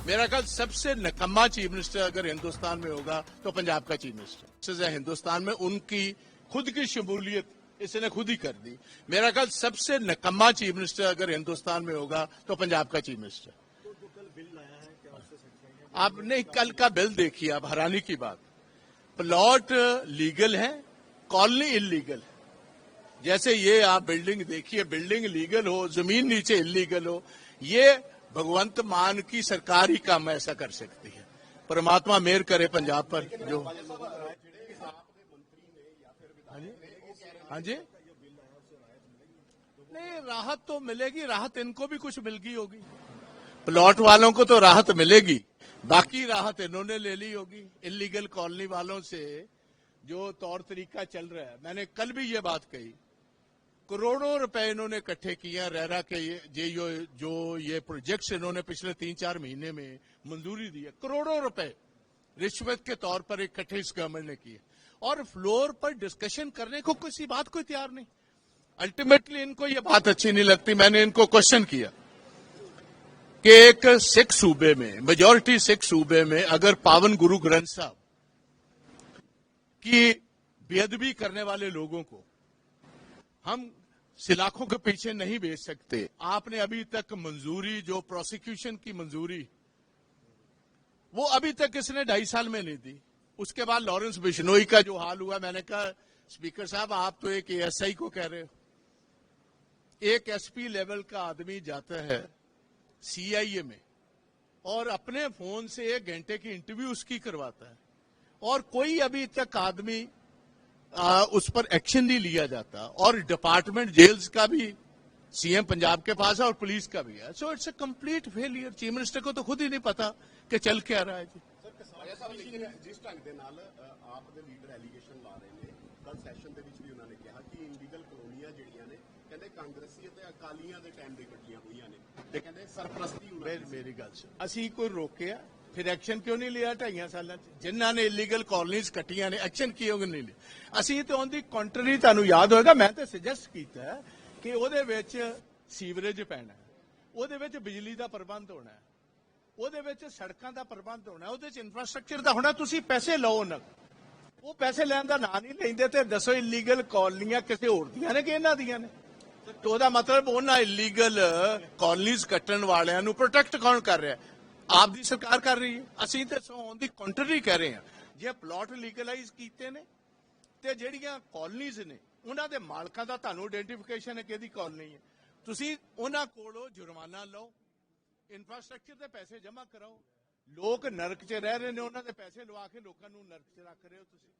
मेरा ख्याल सबसे नकम्मा चीफ मिनिस्टर अगर हिंदुस्तान में होगा तो पंजाब का चीफ मिनिस्टर। हिंदुस्तान में उनकी, खुद की शमूलियत, इसने खुद ही कर दी। मेरा ख्याल सबसे नकम्मा चीफ मिनिस्टर अगर हिंदुस्तान में होगा तो पंजाब का चीफ मिनिस्टर। आप नहीं, कल का बिल देखिए आप, हैरानी की बात। प्लॉट लीगल है, कॉलोनी इलीगल है। जैसे ये आप बिल्डिंग देखिए, बिल्डिंग लीगल हो, ज़मीन नीचे इलीगल हो, ये भगवंत मान की सरकार ही काम ऐसा कर सकती है। परमात्मा मेहर करे पंजाब पर जो। हाँ जी? हाँ जी? नहीं राहत तो मिलेगी राहत इनको भी कुछ मिल गई होगी। प्लॉट वालों को तो राहत मिलेगी बाकी राहत इन्होंने ले ली होगी। इलीगल कॉलोनी वालों से जो तौर तरीका चल रहा है मैंने कल भी ये बात कही। करोड़ों रुपए इन्होंने इकट्ठे किए रेरा के ये, जे जो ये प्रोजेक्ट्स इन्होंने पिछले तीन चार महीने में मंजूरी दी है। करोड़ों रुपए रिश्वत के तौर पर इकट्ठे इस गवर्नमेंट ने किए। और फ्लोर पर डिस्कशन करने को किसी बात को तैयार नहीं। अल्टीमेटली इनको ये बात अच्छी नहीं लगती। मैंने इनको क्वेश्चन किया कि एक सिख सूबे में मेजोरिटी सिख सूबे में अगर पावन गुरु ग्रंथ साहब की बेअदबी करने वाले लोगों को हम सिलाखों के पीछे नहीं भेज सकते। आपने अभी तक मंजूरी जो प्रोसिक्यूशन की मंजूरी वो अभी तक इसने ढाई साल में नहीं दी? उसके बाद लॉरेंस बिश्नोई का जो हाल हुआ मैंने कहा स्पीकर साहब आप तो एक एएसआई को कह रहे हो। एक एसपी लेवल का आदमी जाता है सीआईए में और अपने फ़ोन से एक घंटे की इंटरव्यू उसकी करवाता है। और कोई अभी तक आदमी आ, उस पर एक्शन नहीं लिया जाता और डिपार्टमेंट जेल्स का भी सीएम पंजाब के पास है और पुलिस का भी है so it's a complete failure chief minister को तो खुद ही नहीं पता कि चल क्या रहा है जी ਲੇਕਿਨ ਜਿਸ ਢੰਗ ਦੇ ਨਾਲ ਅ, ਆਪ ਦੇ ਲੀਡਰ ਐਲੀਗੇਸ਼ਨ ਲਾ ਰਹੇ ਨੇ ਕੱਲ ਸੈਸ਼ਨ ਦੇ ਵਿੱਚ ਵੀ ਉਹਨਾਂ ਨੇ ਕਿਹਾ ਕਿ ਇਲੀਗਲ ਕਲੋਨੀਆਂ ਜਿਹੜੀਆਂ ਨੇ ਕਹਿੰਦੇ ਕਾਂਗਰਸੀ ਅਤੇ ਅਕਾਲੀਆਂ ਦੇ ਟਾਈਮ ਦੇ ਕੱਟੀਆਂ ਹੋਈਆਂ ਨੇ ਤੇ ਕਹਿੰਦੇ ਸਰਪ੍ਰਸਤੀ ਉਹਨਾਂ ਮੇਰੀ ਮੇਰੀ ਗੱਲ ਸੁਣ ਅਸੀਂ ਕੋਈ ਰੋਕਿਆ ਫਿਰ ਐਕਸ਼ਨ ਕਿਉਂ ਨਹੀਂ ਲਿਆ ਢਾਈਆਂ ਸਾਲਾਂ ਚ? ਜਿਨ੍ਹਾਂ ਨੇ ਇਲੀਗਲ ਕਾਲਨੀਜ਼ ਕੱਟੀਆਂ ਨੇ ਐਕਸ਼ਨ ਕਿਉਂ ਨਹੀਂ ਲਿਆ? ਅਸੀਂ ਤੇ ਉਹਦੀ ਕੰਟਰੀ ਤੁਹਾਨੂੰ ਯਾਦ ਹੋਏਗਾ, ਮੈਂ ਤੇ ਸੁਜੈਸਟ ਕੀਤਾ ਕਿ ਉਹਦੇ ਵਿੱਚ ਸੀਵਰੇਜ ਪੈਣਾ ਉਹਦੇ ਵਿੱਚ ਬਿਜਲੀ ਦਾ ਪ੍ਰਬੰਧ ਹੋਣਾ ਉਹਦੇ ਵਿੱਚ ਸੜਕਾਂ ਦਾ ਪ੍ਰਬੰਧ ਹੋਣਾ ਉਹਦੇ ਵਿੱਚ ਇਨਫਰਾਸਟ੍ਰਕਚਰ ਦਾ ਹੋਣਾ ਤੁਸੀਂ ਪੈਸੇ ਲਓ ਉਹਨਾਂ ਉਹ ਪੈਸੇ ਲੈਣ ਦਾ ਨਾਂ ਨਹੀਂ ਲੈਂਦੇ ਤੇ ਦੱਸੋ ਇਲੀਗਲ ਕਾਲੋਨੀਆਂ ਕਿਸੇ ਹੋਰ ਦੀਆਂ ਨੇ ਕਿ ਇਹਨਾਂ ਦੀਆਂ ਨੇ? ਤੇ ਉਹਦਾ ਮਤਲਬ ਉਹਨਾਂ ਇਲੀਗਲ ਕਾਲਨੀਜ਼ ਕੱਟਣ ਵਾਲਿਆਂ ਨੂੰ ਪ੍ਰੋਟੈਕਟ ਕੌਣ ਕਰ ਰਿਹਾ ਆਪ ਦੀ ਸਰਕਾਰ ਕਰ ਰਹੀ ਹੈ। ਅਸੀਂ ਤੇ ਸੋ ਦੀ ਕੰਟਰੀ ਕਹਿ ਰਹੇ ਹਾਂ। ਜੇ ਪਲਾਟ ਲੀਗਲਾਈਜ਼ ਕੀਤੇ ਨੇ ਤੇ ਜਿਹੜੀਆਂ ਕਾਲਨੀਜ਼ ਨੇ, ਉਹਨਾਂ ਦੇ ਮਾਲਕਾਂ ਦਾ ਤੁਹਾਨੂੰ ਆਇਡੈਂਟੀਫਿਕੇਸ਼ਨ ਹੈ ਕਿਹਦੀ ਕਾਲਨੀ ਹੈ। ਤੁਸੀਂ ਉਹਨਾਂ ਕੋਲੋਂ ਜੁਰਮਾਨਾ ਲਓ ਇਨਫਰਾਸਟ੍ਰਕਚਰ ਦੇ ਪੈਸੇ ਜਮ੍ਹਾਂ ਕਰਾਓ। ਲੋਕ ਨਰਕ 'ਚ ਰਹਿ ਰਹੇ ਨੇ, ਉਹਨਾਂ ਦੇ ਪੈਸੇ ਲਵਾ ਕੇ ਲੋਕਾਂ ਨੂੰ ਨਰਕ 'ਚ ਰੱਖ ਰਹੇ ਹੋ ਤੁਸੀਂ।